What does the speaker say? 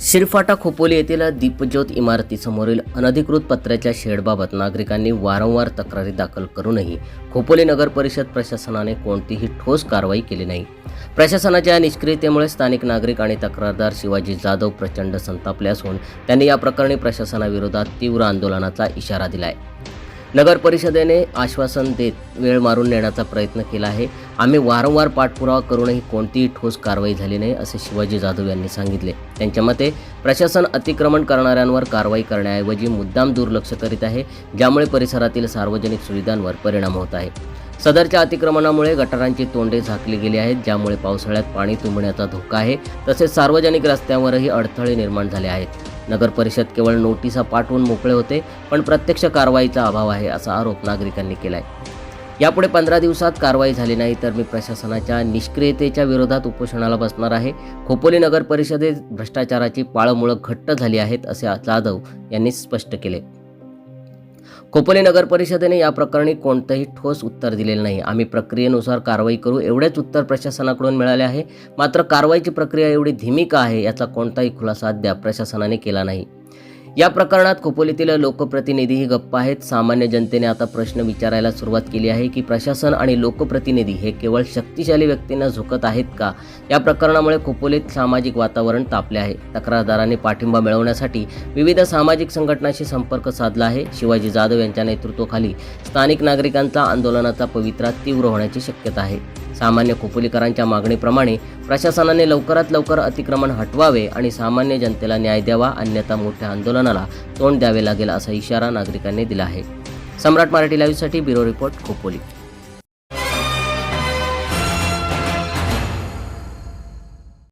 शिरफाटा खोपोली येथील दीपज्योत इमारतीसमोरील अनधिकृत पत्र्याच्या शेडबाबत नागरिकांनी वारंवार तक्रारी दाखल करूनही खोपोली नगर परिषद प्रशासनाने कोणतीही ठोस कारवाई केली नाही. प्रशासनाच्या निष्क्रियतेमुळे स्थानिक नागरिक आणि तक्रारदार शिवाजी जाधव प्रचंड संतापले असून त्यांनी या प्रकरणी प्रशासनाविरोधात तीव्र आंदोलनाचा इशारा दिलाय. नगर परिषदेने आश्वासन देत वेळ मारून नेण्याचा प्रयत्न केला आहे. आम्ही वारंवार पाठपुरावा करूनही कोणतीही ठोस कारवाई झाली नाही असे शिवाजी जाधव यांनी सांगितले. त्यांच्या मते प्रशासन अतिक्रमण करणाऱ्यांवर कारवाई करण्याऐवजी मुद्दाम दुर्लक्ष करीत आहे ज्यामुळे परिसरातील सार्वजनिक सुविधांवर परिणाम होत आहे. सदरच्या अतिक्रमणामुळे गटारांची तोंडे झाकली गेली आहेत ज्यामुळे पावसाळ्यात पाणी तुंबण्याचा धोका आहे. तसेच सार्वजनिक रस्त्यांवरही अडथळे निर्माण झाले आहेत. नगर परिषद केवळ नोटिसा पाठवून मोकळे होते पण प्रत्यक्ष कारवाईचा अभाव आहे असा आरोप नागरिकांनी केलाय. यापुढे पंधरा दिवसात कारवाई झाली नाही तर मी प्रशासनाच्या निष्क्रियतेच्या विरोधात उपोषणाला बसणार आहे. खोपोली नगर परिषदेत भ्रष्टाचाराची पाळमुळं घट्ट झाली आहेत असे जाधव यांनी स्पष्ट केले. खोपोली नगर परिषदेने या प्रकरणी कोणतंही ठोस उत्तर दिलेलं नाही. आम्ही प्रक्रियेनुसार कारवाई करू एवढेच उत्तर प्रशासनाकडून मिळाले आहे. मात्र कारवाईची प्रक्रिया एवढी धीमी का आहे याचा कोणताही खुलासा अद्याप प्रशासनाने केला नाही. या प्रकरणात खोपोलीतील लोकप्रतिनिधीही गप्प आहेत. सामान्य जनतेने आता प्रश्न विचारायला सुरुवात केली आहे की प्रशासन आणि लोकप्रतिनिधी हे केवळ शक्तिशाली व्यक्तींना झुकत आहेत का? या प्रकरणामुळे खोपोलीत सामाजिक वातावरण तापले आहे. तक्रारदारांनी पाठिंबा मिळवण्यासाठी विविध सामाजिक संघटनांशी संपर्क साधला आहे. शिवाजी जाधव यांच्या नेतृत्वाखाली स्थानिक नागरिकांचा आंदोलनाचा पवित्रा तीव्र होण्याची शक्यता आहे. सामान्य खोपोलीकरांच्या मागणीप्रमाणे प्रशासनाने लवकरात लवकर अतिक्रमण हटवावे आणि सामान्य जनतेला न्याय द्यावा अन्यथा मोठ्या आंदोलनाला तोंड द्यावे लागेल असा इशारा नागरिकांनी दिला आहे. सम्राट मराठी लाईव्हसाठी ब्युरो रिपोर्ट खोपोली.